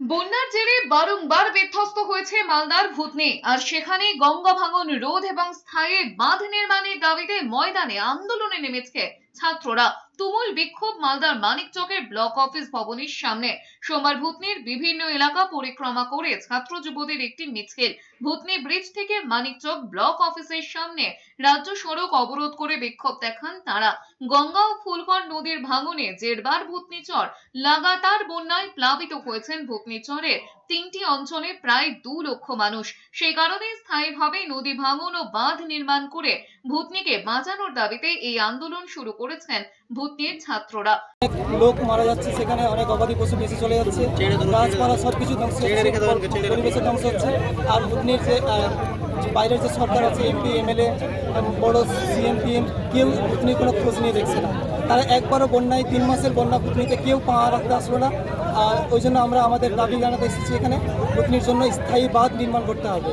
বন্যার জেরে বারংবার বিধ্বস্ত হয়েছে মালদার ভূতনি। আর সেখানে গঙ্গা ভাঙন রোধ এবং স্থায়ী বাঁধ নির্মাণের দাবিতে ময়দানে আন্দোলনে নেমেছে ছাত্ররা। তুমুল বিক্ষোভ মালদার মানিকচকের ব্লক অফিস ভবনের সামনে। সোমবার ভূতনির বিভিন্ন এলাকা পরিক্রমা করে ছাত্র যুবদের একটি মিছিল। ভূতনি ব্রিজ থেকে মানিকচক ব্লক অফিসের সামনে। রাজ্য সড়ক অবরোধ করে বিক্ষোভ দেখান তারা। গঙ্গা ও ফুলকর নদীর ভাঙনে জেরবার ভূতনি চর লাগাতার বন্যায় প্লাবিত হয়েছেন ভূতনিচরের তিনটি অঞ্চলে প্রায় দু লক্ষ মানুষ। সেই কারণে স্থায়ীভাবে নদী ভাঙন ও বাঁধ নির্মাণ করে ভূতনিকে বাঁচানোর দাবিতে এই আন্দোলন শুরু করেছেন ভূতনির ছাত্ররা। অনেক লোক মারা যাচ্ছে সেখানে অনেক গবাদি পশু বেশি চলে যাচ্ছে। গাছপালা সব কিছু ধ্বংস হচ্ছে পরিবেশের ধ্বংস হচ্ছে। আর ভুটনির যে আহ, বাইরের যে সরকার আছে এমপি এমএলএ বড় সিএম পিএম কেউ ভুটনির কোনো খোঁজ নিয়ে দেখছে না। তারা একবারও বন্যায় তিন মাসের বন্যা ভুটনিতে কেউ পা রাখতে আসলো না। আর ওই জন্য আমরা আমাদের দাবি জানাতে এসেছি এখানে ভুটনির জন্য স্থায়ী বাঁধ নির্মাণ করতে হবে।